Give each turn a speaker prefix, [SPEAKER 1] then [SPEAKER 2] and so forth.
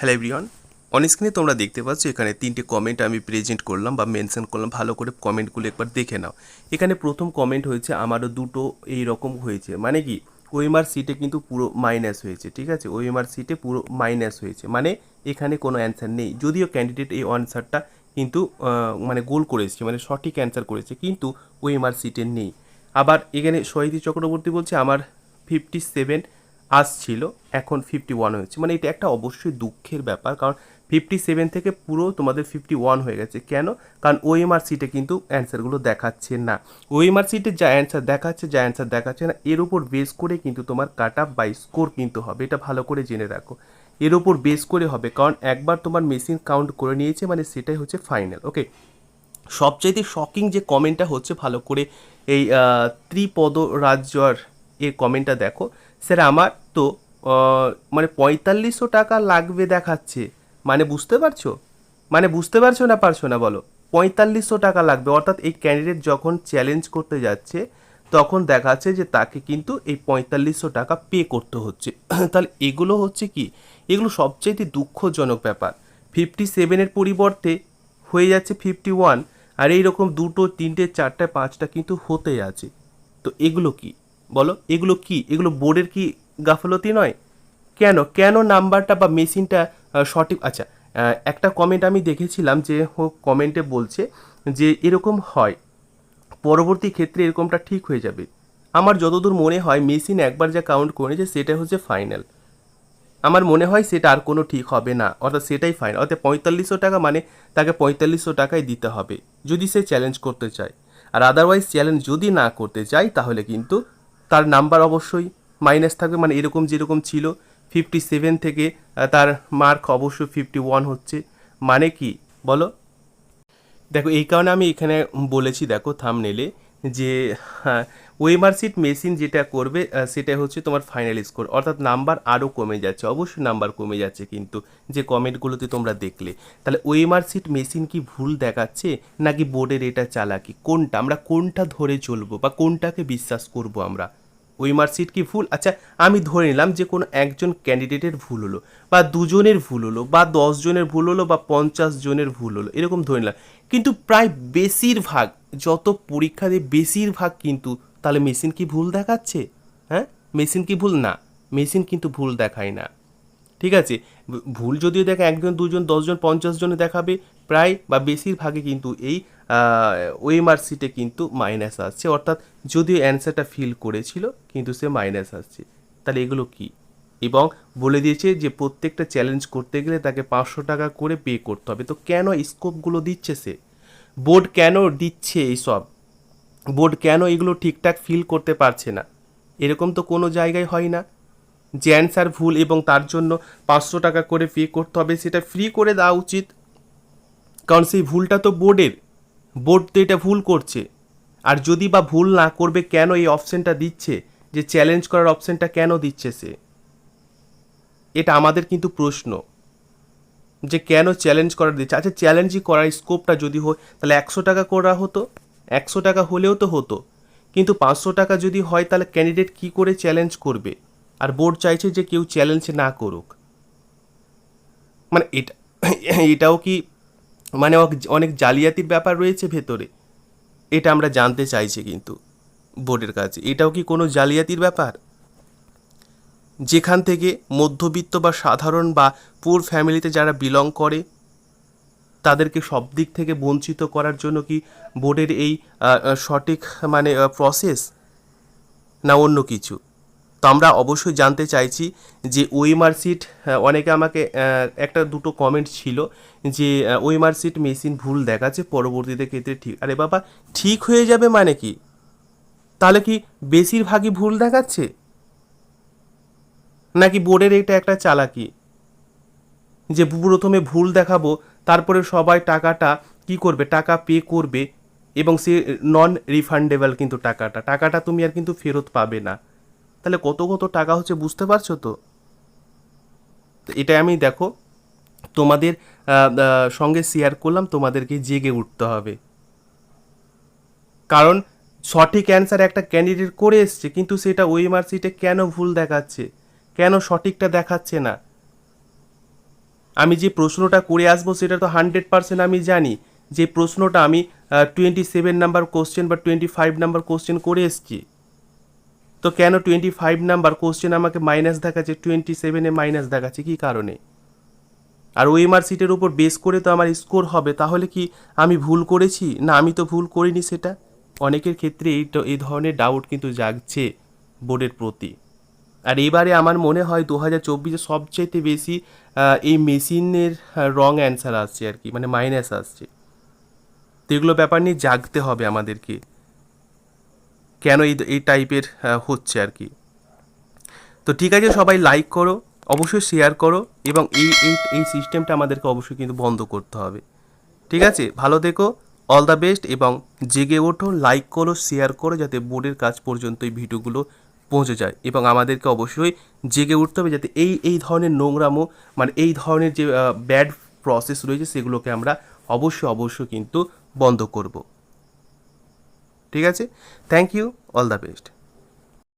[SPEAKER 1] Hello everyone on স্ক্রিনে তোমরা দেখতে পাচ্ছ, এখানে তিনটে কমেন্ট আমি প্রেজেন্ট করলাম বা মেনশন করলাম। ভালো করে কমেন্টগুলো একবার দেখে নাও। এখানে প্রথম কমেন্ট হয়েছে, আমারও দুটো এই রকম হয়েছে। মানে কি? ওএমআর সিটে কিন্তু পুরো মাইনাস হয়েছে, ঠিক আছে? ওএমআর সিটে পুরো মাইনাস হয়েছে। মানে এখানে কোনো অ্যান্সার নেই। যদিও ক্যান্ডিডেট এই অ্যান্সারটা কিন্তু মানে গোল করেছে মানে সঠিক অ্যান্সার করেছে, কিন্তু ওএমআর সিটে নেই। আবার এখানে শহীদি চক্রবর্তী বলছে, আমার ফিফটি সেভেন আসছিল, এখন ফিফটি ওয়ান হয়েছে। মানে এটা একটা অবশ্যই দুঃখের ব্যাপার, কারণ ফিফটি সেভেন থেকে পুরো তোমাদের ফিফটি ওয়ান হয়ে গেছে। কেন? কারণ ওএমআর সিটে কিন্তু অ্যান্সারগুলো দেখাচ্ছে না। ওএমআর সিটে যা অ্যান্সার দেখাচ্ছে, যা অ্যান্সার দেখাচ্ছে না, এর উপর বেস করে কিন্তু তোমার কাট আপ বাই স্কোর কিন্তু হবে। এটা ভালো করে জেনে রাখো। এর উপর বেস করে হবে, কারণ একবার তোমার মেশিন কাউন্ট করে নিয়েছে মানে সেটাই হচ্ছে ফাইনাল ওকে সবচাইতে শকিং যে কমেন্টটা হচ্ছে, ভালো করে এই ত্রিপদ রাজ্যর এর কমেন্টটা দেখো। স্যার আমার তো মানে পঁয়তাল্লিশশো টাকা লাগবে দেখাচ্ছে। মানে বুঝতে পারছ? মানে বুঝতে পারছ না পারছ না বলো? পঁয়তাল্লিশশো টাকা লাগবে। অর্থাৎ এই ক্যান্ডিডেট যখন চ্যালেঞ্জ করতে যাচ্ছে, তখন দেখাচ্ছে যে তাকে কিন্তু এই পঁয়তাল্লিশশো টাকা পে করতে হচ্ছে। তাহলে এগুলো হচ্ছে কি? এগুলো সবচেয়ে দুঃখজনক ব্যাপার। ফিফটি সেভেনের পরিবর্তে হয়ে যাচ্ছে ফিফটি ওয়ান আর এইরকম দুটো, তিনটে, চারটে, পাঁচটা কিন্তু হতে আছে। তো এগুলো কি? বলো, এগুলো কি? এগুলো বোর্ডের কি গাফলতি নয়। কেন? কেন নাম্বারটা বা মেশিনটা সঠিক? আচ্ছা একটা কমেন্ট আমি দেখেছিলাম যে ও কমেন্টে বলছে যে এরকম হয়, পরবর্তী ক্ষেত্রে এরকমটা ঠিক হয়ে যাবে। আমার যতদূর মনে হয়, মেশিন একবার যা কাউন্ট করেছে সেটা হচ্ছে ফাইনাল আমার মনে হয় সেটা আর কোনো ঠিক হবে না, অর্থাৎ সেটাই ফাইন অর্থাৎ পঁয়তাল্লিশশো টাকা মানে তাকে পঁয়তাল্লিশশো টাকাই দিতে হবে, যদি সে চ্যালেঞ্জ করতে চায়। আর আদারওয়াইজ চ্যালেঞ্জ যদি না করতে চায়, তাহলে কিন্তু তার নাম্বার অবশ্যই মাইনাস থাকবে মানে এরকম যেরকম ছিল ফিফটি সেভেন থেকে তার মার্ক অবশ্যই ফিফটি ওয়ান হচ্ছে। মানে কি? বলো। দেখো, এই কারণে আমি এখানে বলেছি, দেখো থামনেলে যে হ্যাঁ ওয়েমার সিট মেশিন যেটা করবে সেটা হচ্ছে তোমার ফাইনাল স্কোর অর্থাৎ নাম্বার আরও কমে যাচ্ছে, অবশ্যই নাম্বার কমে যাচ্ছে কিন্তু যে কমেন্টগুলোতে তোমরা দেখলে। তাহলে ওয়েমার সিট মেশিন কি ভুল দেখাচ্ছে, নাকি বোর্ডের এটা চালাকি? কোনটা? আমরা কোনটা ধরে চলবো, বা কোনটাকে বিশ্বাস করব আমরা? ওই মার্কশিট কি ভুল? আচ্ছা আমি ধরে নিলাম যে কোনো একজন ক্যান্ডিডেটের ভুল হলো, বা দুজনের ভুল হলো, বা দশ জনের ভুল হলো, বা পঞ্চাশ জনের ভুল হলো, এরকম ধরে নিলাম। কিন্তু প্রায় বেশিরভাগ, যত পরীক্ষা দিয়ে, বেশিরভাগ কিন্তু তাহলে মেশিন কি ভুল দেখাচ্ছে? হ্যাঁ? মেশিন কি ভুল? না, মেশিন কিন্তু ভুল দেখায় না। ঠিক আছে? ভুল যদিও দেখে একজন, দুজন, দশজন, পঞ্চাশ জনে দেখাবে প্রায় বা বেশিরভাগে কিন্তু এই ওএমআর সিটে কিন্তু মাইনাস আসছে। অর্থাৎ যদিও অ্যান্সারটা ফিল করেছিল, কিন্তু সে মাইনাস আসছে। তাহলে এগুলো কি? এবং বলে দিয়েছে যে প্রত্যেকটা চ্যালেঞ্জ করতে গেলে তাকে পাঁচশো টাকা করে পে করতে হবে। তো কেন স্কোপগুলো দিচ্ছে সে? বোর্ড কেন দিচ্ছে এইসব? বোর্ড কেন এগুলো ঠিকঠাক ফিল করতে পারছে না? এরকম তো কোনো জায়গায় হয় না। যে অ্যান্সার ভুল এবং তার জন্য পাঁচশো টাকা করে পে করতে হবে, সেটা ফ্রি করে দেওয়া উচিত। কারণ সেই ভুলটা তো বোর্ডের। বোর্ড তো এটা ভুল করছে। আর যদি বা ভুল না করবে, কেন এই অপশানটা দিচ্ছে? যে চ্যালেঞ্জ করার অপশানটা কেন দিচ্ছে সে? এটা আমাদের কিন্তু প্রশ্ন। যে কেন চ্যালেঞ্জ করার দিচ্ছে? আচ্ছা চ্যালেঞ্জই করার স্কোপটা যদি হয়, তাহলে একশো টাকা করা হতো? একশো টাকা হলেও তো হতো। কিন্তু পাঁচশো টাকা যদি হয়, তাহলে ক্যান্ডিডেট কি করে চ্যালেঞ্জ করবে? আর বোর্ড চাইছে যে কেউ চ্যালেঞ্জ না করুক। মানে এটা, এটাও কি মানে অনেক জালিয়াতির ব্যাপার রয়েছে ভেতরে। এটা আমরা জানতে চাইছি কিন্তু বোর্ডের কাছে। এটাও কি কোনো জালিয়াতির ব্যাপার? যেখান থেকে মধ্যবিত্ত বা সাধারণ বা পুর ফ্যামিলিতে যারা বিলং করে, তাদেরকে সব দিক থেকে বঞ্চিত করার জন্য কি বোর্ডের এই সঠিক মানে প্রসেস না অন্য কিছু? তো আমরা অবশ্যই জানতে চাইছি যে ওইমার সিট অনেকে আমাকে একটা দুটো কমেন্ট ছিল যে ওইমার সিট মেশিন ভুল দেখাচ্ছে, পরবর্তীতে ক্ষেত্রে ঠিক, আরে বাবা, ঠিক হয়ে যাবে মানে কি? তাহলে কি বেশিরভাগই ভুল দেখাচ্ছে? নাকি বোর্ডের এটা একটা চালাকি? যে প্রথমে ভুল দেখাবো, তারপরে সবাই টাকাটা কি করবে, টাকা পে করবে, এবং সে নন রিফান্ডেবল কিন্তু টাকাটা টাকাটা তুমি আর কিন্তু ফেরত পাবে না। তাহলে কত কত টাকা হচ্ছে বুঝতে পারছ তো? এটা আমি দেখো, তোমাদের সঙ্গে শেয়ার করলাম, তোমাদেরকে জেগে উঠতে হবে। কারণ সঠিক অ্যান্সার একটা ক্যান্ডিডেট করে এসছে, কিন্তু সেটা ওই সিটে কেন ভুল দেখাচ্ছে? কেন সঠিকটা দেখাচ্ছে না? আমি যে প্রশ্নটা করে আসব, সেটা তো হান্ড্রেড পার্সেন্ট আমি জানি। যে প্রশ্নটা আমি টোয়েন্টি সেভেন নাম্বার কোশ্চেন বা টোয়েন্টি ফাইভ নাম্বার কোশ্চেন করে এসেছি। তো কেন টোয়েন্টি ফাইভ নাম্বার কোশ্চেন আমাকে মাইনাস দেখাচ্ছে টোয়েন্টি সেভেনে মাইনাস দেখাচ্ছে, কী কারণে? আর ওএমআর সিটের উপর বেস করে তো আমার স্কোর হবে, তাহলে কি আমি ভুল করেছি? না, আমি তো ভুল করিনি সেটা। অনেকের ক্ষেত্রে এই এই ধরনের ডাউট কিন্তু জাগছে বোর্ডের প্রতি। আর এবারে আমার মনে হয় দু হাজার চব্বিশে সবচাইতে বেশি এই মেশিনের রং অ্যান্সার আসছে আর কি মানে মাইনাস আসছে। তো এগুলো ব্যাপার নিয়ে জাগতে হবে আমাদেরকে। কেন এই এই টাইপের হচ্ছে আর কি। তো ঠিক আছে, সবাই লাইক করো, অবশ্যই শেয়ার করো এবং এই এই এই সিস্টেমটা আমাদেরকে অবশ্যই কিন্তু বন্ধ করতে হবে। ঠিক আছে? ভালো দেখো অল দ্য বেস্ট এবং জেগে ওঠো লাইক করো শেয়ার করো যাতে বোর্ডের কাজ পর্যন্ত এই ভিডিওগুলো পৌঁছে যায় এবং আমাদেরকে অবশ্যই জেগে উঠতে হবে যাতে এই এই ধরনের নোংরামো মানে এই ধরনের যে ব্যাড প্রসেস রয়েছে সেগুলোকে আমরা অবশ্যই অবশ্যই কিন্তু বন্ধ করব। ঠিক আছে? Thank you all the best